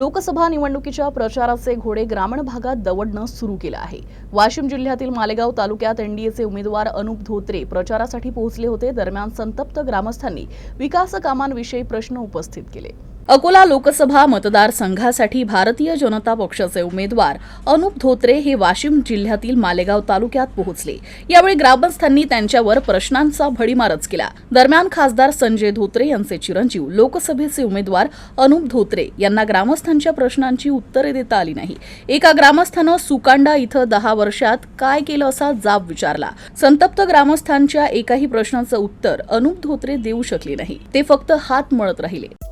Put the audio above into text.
लोकसभा निवडणुकीच्या प्रचाराचे घोडे ग्रामीण भागात दवडणं सुरू केलं आहे. वाशिम जिल्ह्यातील मालेगाव तालुक्यात एनडीएचे उमेदवार अनुप धोत्रे प्रचारासाठी पोहोचले होते. दरम्यान संतप्त ग्रामस्थांनी विकास कामांविषयी प्रश्न उपस्थित केले. अकोला लोकसभा मतदारसंघासाठी भारतीय जनता पक्षाचे उमेदवार अनुप धोत्रे हे वाशिम जिल्ह्यातील मालेगाव तालुक्यात पोहोचले. यावेळी ग्रामस्थांनी त्यांच्यावर प्रश्नांचा भडीमारच केला. दरम्यान खासदार संजय धोत्रे यांचे चिरंजीव लोकसभेचे उमेदवार अनुप धोत्रे यांना ग्रामस्थांच्या प्रश्नांची उत्तरे देता आली नाही. एका ग्रामस्थानं सुकांडा इथं दहा वर्षात काय केलं असा जाब विचारला. संतप्त ग्रामस्थांच्या एकाही प्रश्नाचं उत्तर अनुप धोत्रे देऊ शकले नाही. ते फक्त हात मळत राहिले.